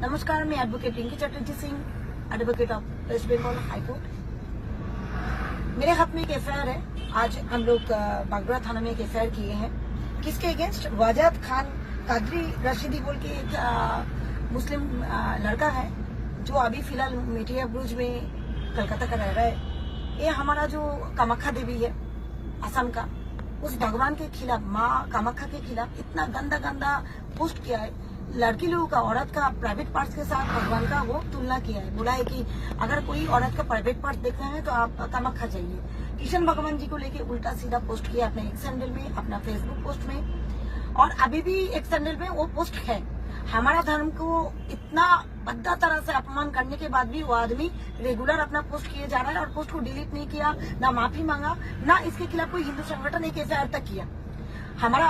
नमस्कार मैं advocate Rinki Chatterjee Singh advocate of West Bengal high court मेरे हाथ में एक एफ़ है। आज हम लोग बागड़ा थाना में एक एफ़ किए हैं। किसके अगेंस्ट वाजाद खान कादरी रशीदी बोल के एक अ, मुस्लिम अ, लड़का है जो अभी फ़िलहाल मेटिया ब्रुज में कलकत्ता का रह रहा है। ये हमारा जो कामाख्या देवी है असम का उस भगवान के खिलाफ माँ कामाख्या के खिलाफ इतना गंदा गंदा पोस्ट किया है। लड़की लोगों का, औरत का प्राइवेट पार्ट्स के साथ भगवान का वो तुलना किया है। बोला है कि अगर कोई औरत का प्राइवेट पार्ट देखना है तो आप कामाख्या जाइए किशन भगवान जी को लेके उल्टा सीधा पोस्ट किया अपने एक सैंडल में, अपना फेसबुक पोस्ट में। और अभी भी एक सैंडल में वो पोस्ट है। हमारा धर्म को इतना बद्दा तरह से अपमान करने के बाद भी वो आदमी रेगुलर अपना पोस्ट किए जा रहा है और पोस्ट को डिलीट नहीं किया, ना माफ़ी मांगा, ना इसके खिलाफ कोई हिंदू संगठन एक एफ़ तक किया। हमारा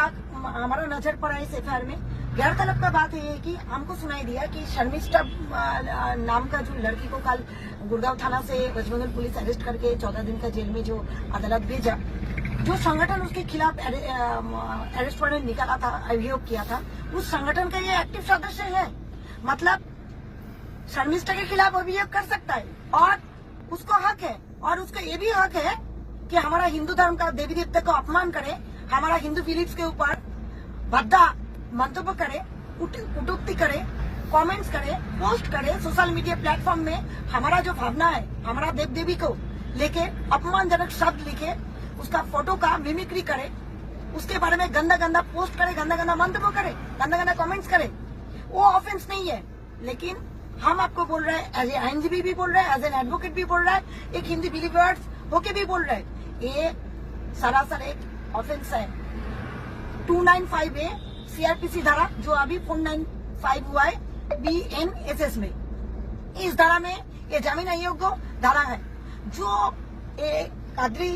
हमारा नज़र पड़ा इस एफ़ में। गैरतलब का बात है कि हमको सुनाई दिया कि शर्मिष्ठा नाम का जो लड़की को कल गुड़गांव थाना से वेस्ट पुलिस अरेस्ट करके चौदह दिन का जेल में जो अदालत भेजा, जो संगठन उसके खिलाफ अरेस्ट वारंट निकाला था, अभियोग किया था, उस संगठन का ये एक्टिव सदस्य है। मतलब शर्मिष्ठा के खिलाफ अभियोग कर सकता है, और उसको हक है, और उसका ये भी हक है कि हमारा हिंदू धर्म का देवी देवता को अपमान करे हमारा हिंदू फिलिप्स के ऊपर भद्दा मंतव्य करे कुट- कुटुक्ति करे कमेंट्स करे पोस्ट करे सोशल मीडिया प्लेटफॉर्म में हमारा जो भावना है, हमारा देव देवी को लेके अपमानजनक शब्द लिखे, उसका फ़ोटो का मिमिक्री करे, उसके बारे में गंदा गंदा पोस्ट करे गंदा गंदा मंतव्य करे गंदा गंदा कमेंट्स करे, वो ऑफेंस नहीं है। लेकिन हम आपको बोल रहे हैं एज ए आईनजीबी भी बोल रहे हैं एज एन एडवोकेट भी बोल रहा है, एक हिंदी बिलीवर्स होके भी बोल रहे हैं, ये सरासर एक ऑफेंस है 295 ए सीआरपीसी धारा जो अभी 495 हुआ है बी एन एस एस में इस धारा में ये जमीन अयोग्य धारा है जो ये कादरी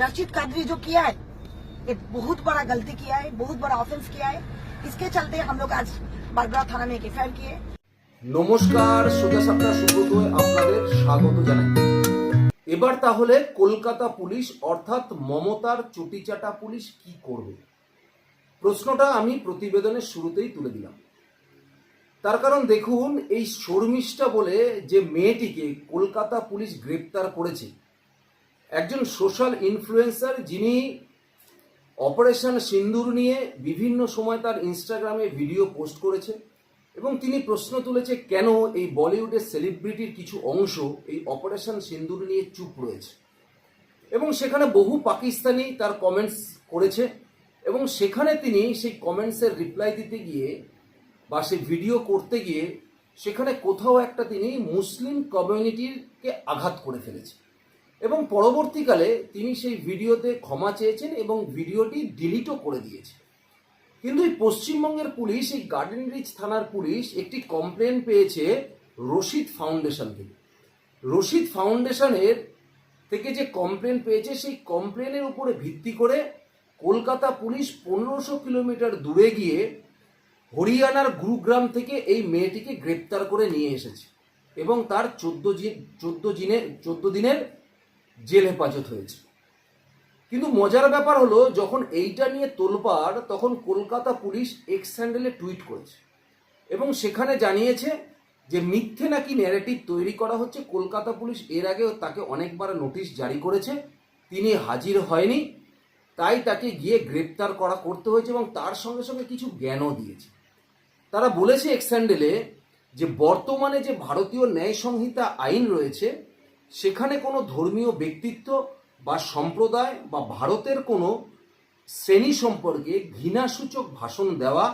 रशीद कादरी जो किया है ये बहुत बड़ा गलती किया है बहुत बड़ा ऑफेंस किया है इसके चलते हम लोग आज बरगड़ा थाना में एक एफ किए নমস্কার সোজা সাপটা সুব্রতয় আপনাদের স্বাগত জানাই এবার তাহলে কলকাতা পুলিশ অর্থাৎ মমতার চটিচাটা পুলিশ কি করবে? প্রশ্নটা আমি প্রতিবেদনের শুরুতেই তুলে দিলাম। তার কারণ দেখুন, এই শর্মিষ্ঠা বলে যে মেয়েটিকে কলকাতা পুলিশ গ্রেপ্তার করেছে, একজন সোশ্যাল ইনফ্লুয়েন্সার যিনি অপারেশন সিন্দুর নিয়ে বিভিন্ন সময় তার ইনস্টাগ্রামে ভিডিও পোস্ট করেছে এবং তিনি প্রশ্ন তুলেছে, কেন এই বলিউডের সেলিব্রিটির কিছু অংশ এই অপারেশন সিন্দুর নিয়ে চুপ রয়েছে? এবং সেখানে বহু পাকিস্তানি তার কমেন্টস করেছে এবং সেখানে তিনি সেই কমেন্টসের রিপ্লাই দিতে গিয়ে বা সেই ভিডিও করতে গিয়ে সেখানে কোথাও একটা তিনি মুসলিম কমিউনিটিকে আঘাত করে ফেলেছে। এবং পরবর্তীকালে তিনি সেই ভিডিওতে ক্ষমা চেয়েছেন এবং ভিডিওটি ডিলিটও করে দিয়েছে। কিন্তু এই পশ্চিমবঙ্গের পুলিশ, এই গার্ডেন রিচ থানার পুলিশ একটি কমপ্লেন পেয়েছে রশিদ ফাউন্ডেশন থেকে রশিদ ফাউন্ডেশনের থেকে যে কমপ্লেন পেয়েছে, সেই কমপ্লেনের উপরে ভিত্তি করে কলকাতা পুলিশ পনেরোশো কিলোমিটার দূরে গিয়ে হরিয়ানার গুরুগ্রাম থেকে এই মেয়েটিকে গ্রেপ্তার করে নিয়ে এসেছে এবং তার চোদ্দ চোদ্দ দিনের চোদ্দ দিনের জেল হেফাজত হয়েছে। কিন্তু মজার ব্যাপার হলো, যখন এইটা নিয়ে তোলপাড়, তখন কলকাতা পুলিশ এক্স হ্যান্ডেলে টুইট করেছে। এবং সেখানে জানিয়েছে যে, মিথ্যে নাকি ন্যারেটিভ তৈরি করা হচ্ছে। কলকাতা পুলিশ এর আগেও তাকে অনেকবার নোটিশ জারি করেছে। তিনি হাজির হয়নি। তাই তাকে গিয়ে গ্রেপ্তার করা করতে হয়েছে এবং তার সঙ্গে সঙ্গে কিছু জ্ঞানও দিয়েছে। তারা বলেছে এক্স যে, বর্তমানে যে ভারতীয় ন্যায় সংহিতা আইন রয়েছে, সেখানে কোনো ধর্মীয় ব্যক্তিত্ব বা সম্প্রদায় বা ভারতের কোনো শ্রেণি সম্পর্কে ঘৃণাসূচক ভাষণ দেওয়া,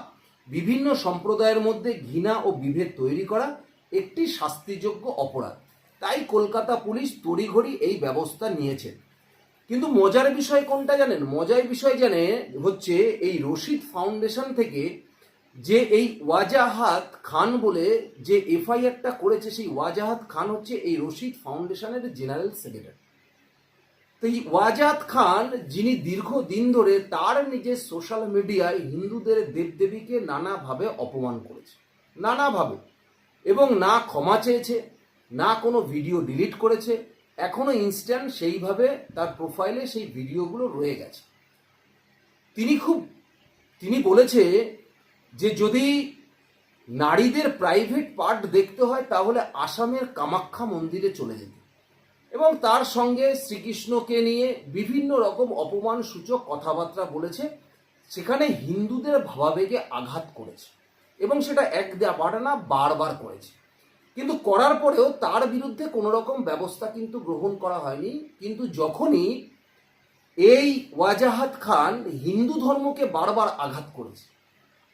বিভিন্ন সম্প্রদায়ের মধ্যে ঘৃণা ও বিভেদ তৈরি করা একটি শাস্তিযোগ্য অপরাধ। তাই কলকাতা পুলিশ তড়িঘড়ি এই ব্যবস্থা নিয়েছে। কিন্তু মজার বিষয় কোনটা জানেন? মজার বিষয় জানে হচ্ছে এই রশিদ ফাউন্ডেশন থেকে যে এই ওয়াজাহাত খান বলে যে এফআইআরটা করেছে, সেই ওয়াজাহাত খান হচ্ছে এই রশিদ ফাউন্ডেশনের জেনারেল সেক্রেটারি। এই ওয়াজাদ খান, যিনি দীর্ঘদিন ধরে তার নিজের সোশ্যাল মিডিয়ায় হিন্দুদের দেবদেবীকে নানাভাবে অপমান করেছে। নানাভাবে। এবং না ক্ষমা চেয়েছে, না কোনো ভিডিও ডিলিট করেছে। এখনও ইনস্ট্যান্ট সেইভাবে তার প্রোফাইলে সেই ভিডিওগুলো রয়ে গেছে। তিনি খুব, তিনি বলেছে যে যদি নারীদের প্রাইভেট পার্ট দেখতে হয়, তাহলে আসামের কামাখ্যা মন্দিরে চলে যেতে। এবং তার সঙ্গে শ্রীকৃষ্ণকে নিয়ে বিভিন্ন রকম অপমান সূচক কথাবার্তা বলেছে, সেখানে হিন্দুদের ভাবাবেগে আঘাত করেছে এবং সেটা এক বারে না, বারবার করেছে। কিন্তু করার পরেও তার বিরুদ্ধে কোনো রকম ব্যবস্থা কিন্তু গ্রহণ করা হয়নি। কিন্তু যখনই এই ওয়াজাহাত খান হিন্দু ধর্মকে বারবার আঘাত করেছে,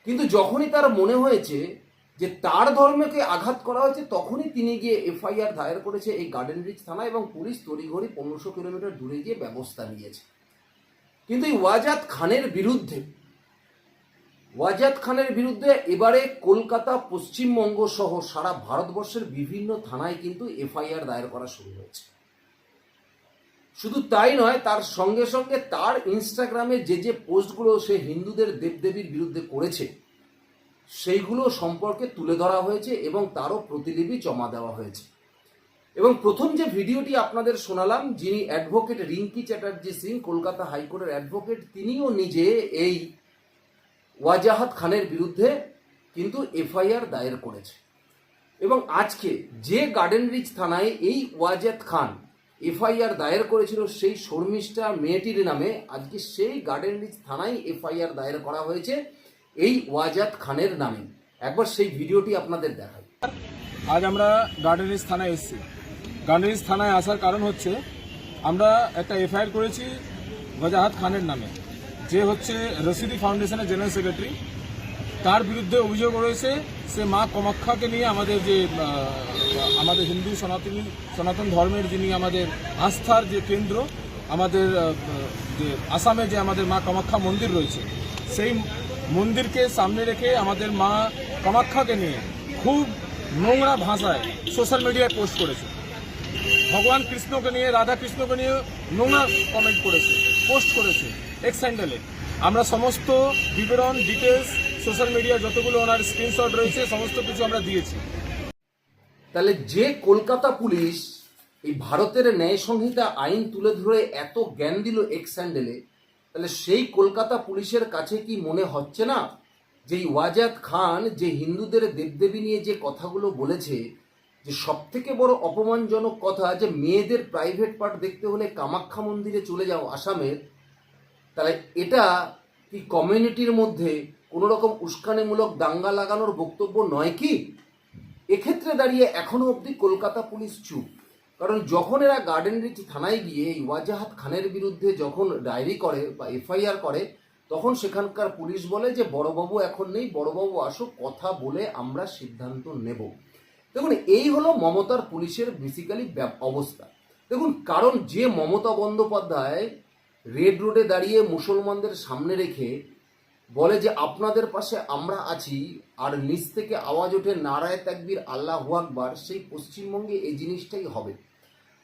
কিন্তু যখনই তার মনে হয়েছে যে তার ধর্মকে আঘাত করা হয়েছে, তখনই তিনি গিয়ে এফআইআর দায়ের করেছে এই গার্ডেন রিচ থানা এবং পুলিশ তড়িঘড়ি পনেরোশো কিলোমিটার দূরে গিয়ে ব্যবস্থা নিয়েছে। কিন্তু এই ওয়াজাদ খানের বিরুদ্ধে, ওয়াজাদ খানের বিরুদ্ধে এবারে কলকাতা, পশ্চিমবঙ্গ সহ সারা ভারতবর্ষের বিভিন্ন থানায় কিন্তু এফআইআর দায়ের করা শুরু হয়েছে। শুধু তাই নয়, তার সঙ্গে সঙ্গে তার ইনস্টাগ্রামে যে যে পোস্টগুলো সে হিন্দুদের দেবদেবীর বিরুদ্ধে করেছে সেইগুলো সম্পর্কে তুলে ধরা হয়েছে এবং তারও প্রতিলিপি জমা দেওয়া হয়েছে। এবং প্রথম যে ভিডিওটি আপনাদের শোনালাম, যিনি অ্যাডভোকেট রিঙ্কি চ্যাটার্জি সিং, কলকাতা হাইকোর্টের অ্যাডভোকেট তিনিও নিজে এই ওয়াজাহাত খানের বিরুদ্ধে কিন্তু এফআইআর দায়ের করেছে। এবং আজকে যে গার্ডেন রিচ থানায় এই ওয়াজাদ খান এফআইআর দায়ের করেছিল, সেই শর্মিষ্ঠা মেয়েটির নামে আজকে সেই গার্ডেন রিচ থানায় এফআইআর দায়ের করা হয়েছে। এই ওয়াজাদ খানের নামে। একবার সেই ভিডিওটি আপনাদের দেখাই। আজ আমরা গার্ডেনিস থানায় এসেছি। গার্ডেনিস থানায় আসার কারণ হচ্ছে, আমরা একটা এফআইআর করেছি ওয়াজাহাত খানের নামে, যে হচ্ছে রশিদি ফাউন্ডেশনের জেনারেল সেক্রেটারি। তার বিরুদ্ধে অভিযোগ রয়েছে, সে মা কামাখ্যাকে নিয়ে আমাদের যে আমাদের হিন্দু সনাতনী, সনাতন ধর্মের যিনি আমাদের আস্থার যে কেন্দ্র, আমাদের যে আসামে যে আমাদের মা কামাখ্যা মন্দির রয়েছে, সেই মন্দিরকে সামনে রেখে আমাদের মা কামাখ্যাকে নিয়ে খুব নোংরা ভাষায় সোশ্যাল মিডিয়ায় পোস্ট করেছে। ভগবান কৃষ্ণকে নিয়ে, রাধা কৃষ্ণকে নিয়ে নোংরা কমেন্ট করেছে, পোস্ট করেছে এক্স হ্যান্ডেলে আমরা সমস্ত বিবরণ ডিটেলস সোশ্যাল মিডিয়া যতগুলো ওনার স্ক্রিনশট রয়েছে, সমস্ত কিছু আমরা দিয়েছি। তাহলে যে কলকাতা পুলিশ এই ভারতের ন্যায় সংহিতা আইন তুলে ধরে এত জ্ঞান দিল এক্স স্যান্ডেলে তাহলে সেই কলকাতা পুলিশের কাছে কি মনে হচ্ছে না যে ওয়াজাদ খান যে হিন্দুদের দেবদেবী নিয়ে যে কথাগুলো বলেছে, যে সব থেকে বড় অপমানজনক কথা যে মেয়েদের প্রাইভেট পার্ট দেখতে হলে কামাখ্যা মন্দিরে চলে যাও আসামের, তাহলে এটা কি কমিউনিটির মধ্যে কোনো রকম উস্কানিমূলক দাঙ্গা লাগানোর বক্তব্য নয় কি? এক্ষেত্রে দাঁড়িয়ে এখনও অবধি কলকাতা পুলিশ চুপ। কারণ যখন এরা গার্ডেন রিচ থানায় গিয়ে এই ওয়াজাহাত খানের বিরুদ্ধে যখন ডায়েরি করে বা এফআইআর করে, তখন সেখানকার পুলিশ বলে যে, বড়বাবু এখন নেই, বড়বাবু আসো কথা বলে আমরা সিদ্ধান্ত নেব। দেখুন, এই হলো মমতার পুলিশের বেসিক্যালি অবস্থা। দেখুন, কারণ যে মমতা বন্দ্যোপাধ্যায় রেড রোডে দাঁড়িয়ে মুসলমানদের সামনে রেখে বলে যে, আপনাদের পাশে আমরা আছি, আর নিচ থেকে আওয়াজ ওঠে নারায় তাকবীর, আল্লাহ আকবার, সেই পশ্চিমবঙ্গে এই জিনিসটাই হবে।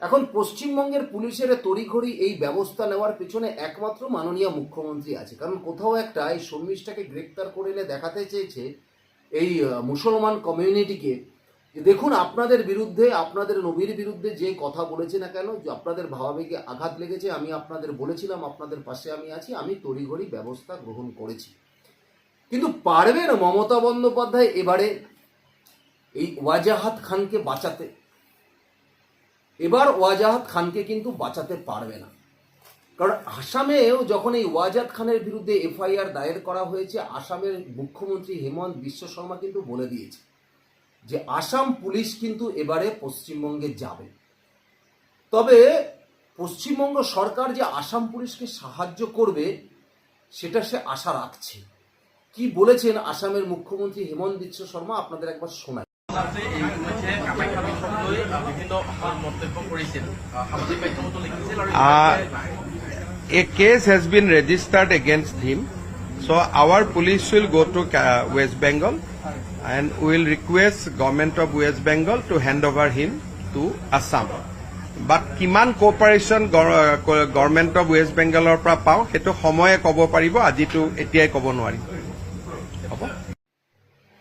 এখন পশ্চিমবঙ্গের পুলিশের তড়িঘড়ি এই ব্যবস্থা নেওয়ার পেছনে একমাত্র মাননীয় মুখ্যমন্ত্রী আছে। কারণ কোথাও একটা এই শর্মিষ্ঠাকে গ্রেপ্তার করে এনে দেখাতে চেয়েছে এই মুসলমান কমিউনিটিকে। দেখুন, আপনাদের বিরুদ্ধে, আপনাদের নবীর বিরুদ্ধে যে কথা বলেছে না কেন, যে আপনাদের ভাবাবেগে আঘাত লেগেছে, আমি আপনাদের বলেছিলাম, আপনাদের পাশে আমি আছি, আমি তড়িঘড়ি ব্যবস্থা গ্রহণ করেছি। কিন্তু পারবেন মমতা বন্দ্যোপাধ্যায় এবারে এই ওয়াজাহাত খানকে বাঁচাতে? এবার ওয়াজাহাত খানকে কিন্তু বাঁচাতে পারবে না। কারণ আসামেও যখন এই ওয়াজাদ খানের বিরুদ্ধে এফআইআর দায়ের করা হয়েছে, আসামের মুখ্যমন্ত্রী হেমন্ত বিশ্ব শর্মা কিন্তু বলে দিয়েছে যে আসাম পুলিশ কিন্তু এবারে পশ্চিমবঙ্গে যাবে। তবে পশ্চিমবঙ্গ সরকার যে আসাম পুলিশকে সাহায্য করবে, সেটা সে আশা রাখছে। কি বলেছেন আসামের মুখ্যমন্ত্রী হেমন্ত বিশ্ব শর্মা? আপনাদের একবার শোনায় আছে এই ইতিমধ্যে কামাখ্যা বিষয়ক লৈ বিভিন্ন মন্তব্য কৰিছিল সামাজিক মাধ্যমতো লিখিছিল আৰু a case has been registered against him. So our police will go to uh, West Bengal and will request government of West Bengal to hand over him to Assam. But কিমান কোঅপাৰেশ্যন গভৰ্ণমেণ্ট অফ ৱেষ্ট বেংগলৰ পৰা পাওঁ সেইটো সময়ে ক'ব পাৰিব আজিতো এতিয়াই ক'ব নোৱাৰিম হ'ব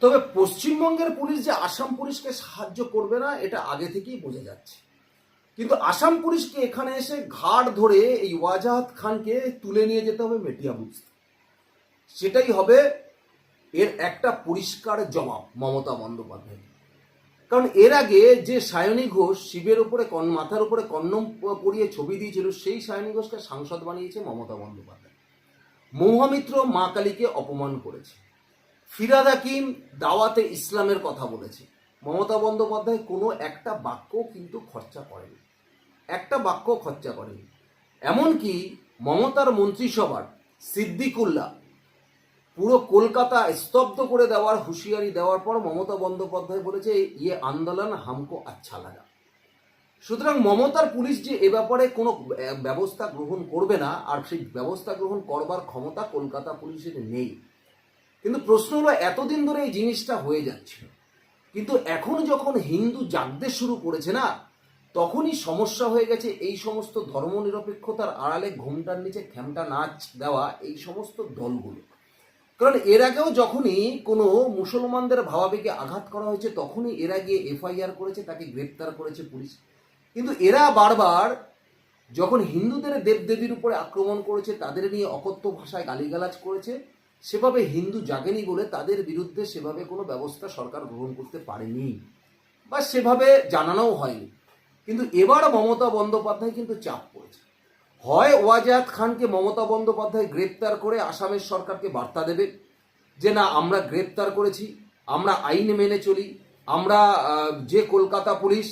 তবে পশ্চিমবঙ্গের পুলিশ যে আসাম পুলিশকে সাহায্য করবে না, এটা আগে থেকেই বোঝা যাচ্ছে। কিন্তু আসাম পুলিশকে এখানে এসে ঘাট ধরে এই ওয়াজাহাত খানকে তুলে নিয়ে যেতে হবে মেটিয়া বুঝতে। সেটাই হবে এর একটা পরিষ্কার জবাব মমতা বন্দ্যোপাধ্যায় কারণ এর আগে যে সায়নী ঘোষ শিবের উপরে কন মাথার উপরে কন্নম পরিয়ে ছবি দিয়েছিল, সেই সায়নী ঘোষকে সাংসদ বানিয়েছে মমতা বন্দ্যোপাধ্যায়। মহামিত্র মা কালীকে অপমান করেছে। ফিরাদ হাকিম দাওয়াতে ইসলামের কথা বলেছে। মমতা বন্দ্যোপাধ্যায় কোনো একটা বাক্য কিন্তু খরচা করেনি। একটা বাক্য খরচা করেনি। এমনকি মমতার মন্ত্রিসভার সিদ্দিকুল্লাহ পুরো কলকাতা স্তব্ধ করে দেওয়ার হুঁশিয়ারি দেওয়ার পর মমতা বন্দ্যোপাধ্যায় বলেছে ইয়ে আন্দোলন হামকো আচ্ছা লাগা। সুতরাং মমতার পুলিশ যে এ ব্যাপারে কোনো ব্যবস্থা গ্রহণ করবে না, আর সেই ব্যবস্থা গ্রহণ করবার ক্ষমতা কলকাতা পুলিশের নেই। কিন্তু প্রশ্ন হলো, এতদিন ধরে এই জিনিসটা হয়ে যাচ্ছিল কিন্তু এখন যখন হিন্দু জাগতে শুরু করেছে না, তখনই সমস্যা হয়ে গেছে এই সমস্ত ধর্মনিরপেক্ষতার আড়ালে ঘুমটার নিচে খ্যামটা নাচ দেওয়া এই সমস্ত দলগুলো। কারণ এর আগেও যখনই কোনো মুসলমানদের ভাবাবেগে আঘাত করা হয়েছে, তখনই এরা গিয়ে এফআইআর করেছে, তাকে গ্রেপ্তার করেছে পুলিশ। কিন্তু এরা বারবার যখন হিন্দুদের দেবদেবীর উপরে আক্রমণ করেছে, তাদের নিয়ে অকথ্য ভাষায় গালিগালাজ করেছে সেভাবে হিন্দু জাগেনি বলে তাদের বিরুদ্ধে সেভাবে কোনো ব্যবস্থা সরকার গ্রহণ করতে পারেনি বা সেভাবে জানানোও হয়নি। কিন্তু এবার মমতা বন্দ্যোপাধ্যায় কিন্তু চাপ পড়েছে। হয় ওয়াজাদ খানকে মমতা বন্দ্যোপাধ্যায় গ্রেপ্তার করে আসামের সরকারকে বার্তা দেবে যে না, আমরা গ্রেপ্তার করেছি, আমরা আইন মেনে চলি, আমরা যে কলকাতা পুলিশ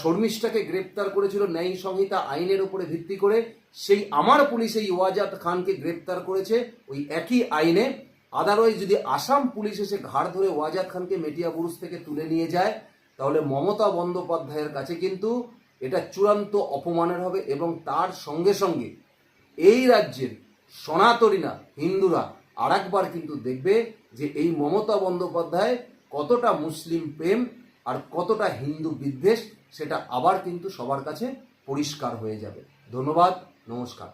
শর্মিষ্ঠাকে গ্রেপ্তার করেছিল ন্যায় সংহিতা আইনের উপরে ভিত্তি করে সেই আমার পুলিশ এই ওয়াজাদ খানকে গ্রেপ্তার করেছে ওই একই আইনে। আদারওয়াইজ যদি আসাম পুলিশ এসে ঘাড় ধরে ওয়াজাদ খানকে মেটিয়া বুরুজ থেকে তুলে নিয়ে যায়, তাহলে মমতা বন্দ্যোপাধ্যায়ের কাছে কিন্তু এটা চূড়ান্ত অপমানের হবে এবং তার সঙ্গে সঙ্গে এই রাজ্যের সনাতনীরা, হিন্দুরা আর একবার কিন্তু দেখবে যে এই মমতা বন্দ্যোপাধ্যায় কতটা মুসলিম প্রেম আর কতটা হিন্দু বিদ্বেষ, সেটা আবার কিন্তু সবার কাছে পরিষ্কার হয়ে যাবে। ধন্যবাদ। নমস্কার